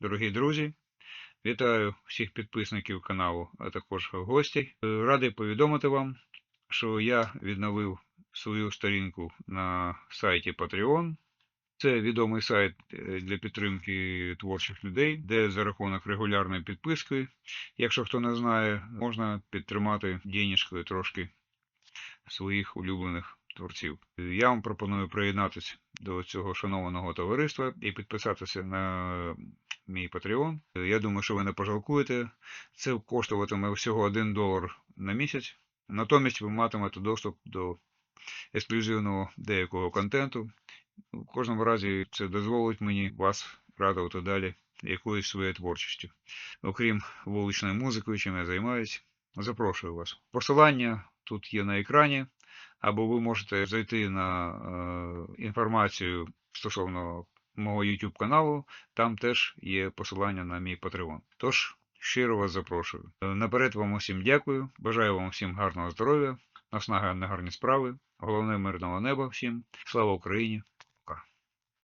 дорогі друзі. Вітаю всіх підписників каналу, а також гостей. Е, Радий повідомити вам, що я відновив свою сторінку на сайті Patreon. Це відомий сайт е, для підтримки творчих людей, де за рахунок регулярної підписки, якщо хто не знає, можна підтримати денежкою трошки своїх улюблених творців. Я вам пропоную приєднатися до цього шанованого товариства і підписатися на мій Patreon. Я думаю, що ви не пожалкуєте. Це коштуватиме всього 1 долар на місяць. Натомість ви матимете доступ до ексклюзивного деякого контенту. В кожному разі це дозволить мені вас радувати далі якоюсь своєю творчістю. Окрім вуличної музики, чим я займаюсь, запрошую вас. Посилання тут є на екрані, або ви можете зайти на е, інформацію стосовно мого YouTube каналу, там теж є посилання на мій Patreon. Тож, щиро вас запрошую. Е, Наперед вам усім дякую. Бажаю вам всім гарного здоров'я, наснаги на гарні справи. Головне мирного неба всім. Слава Україні!